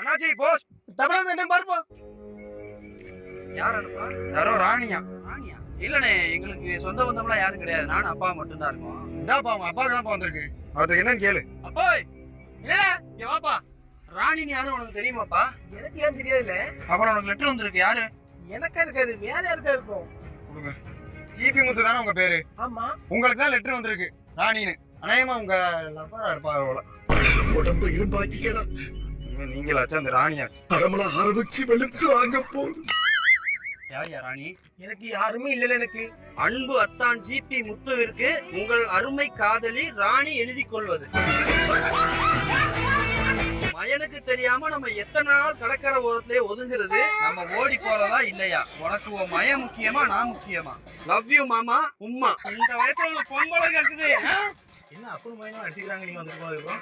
அண்ணாச்சி போஸ். தமிழக என்ன பார்ப்பா? யார் அனுப்பா யாரோ ராணியா. ராணியா? இல்லண்ணே எங்களுக்கு சொந்த பந்தம்லாம் யாரும் கிடையாது. நானும் அப்பா மட்டும்தான் இருக்கோம். இந்தாப்பா அவங்க அப்பாவுக்கு தான்ப்பா வந்திருக்கு. அவர்கிட்ட என்னன்னு கேளு. அப்போய் இல்ல இங்க வாப்பா. ராணின்னு யாரும் உனக்கு தெரியுமாப்பா? எனக்கு ஏன் தெரியாதுல்ல? அப்புறம் உனக்கு லெட்டர் வந்திருக்கு யாரு? எனக்கா இருக்காது வேற யாருக்கா இருக்கும்? கொடுங்க. ஜிபி முத்து தானே உங்க பேரு? ஆமா. உங்களுக்கு தான் லெட்டர் வந்திருக்கு. ராணின்னு. அநேகமா உங்க லப்பரா இருப்பாங்க போல. உடம்பு இரும்பாக்கிக்கடா நீங்களாச்சும் அந்த ராணியா அரமலா ஆரம்பிச்சு வெளுத்து வாங்க போகுது யார் யா ராணி? எனக்கு யாருமே இல்லல எனக்கு. அன்பு அத்தான் ஜிபி முத்துவிற்கு உங்கள் அருமை காதலி ராணி எழுதி கொள்வது. மயனுக்கு தெரியாம நம்ம எத்தனை நாள் கடற்கரை ஓரத்திலே ஒதுங்குறது? நம்ம ஓடி போறதா இல்லையா? உனக்கு உன் மயம் முக்கியமா நான் முக்கியமா? லவ் யூ மாமா உம்மா. இந்த வயசுல பொம்பளை கேக்குது ஆ? என்ன அப்புறம் மயமா அடிச்சுக்கிறாங்க நீங்க வந்துருக்கோம்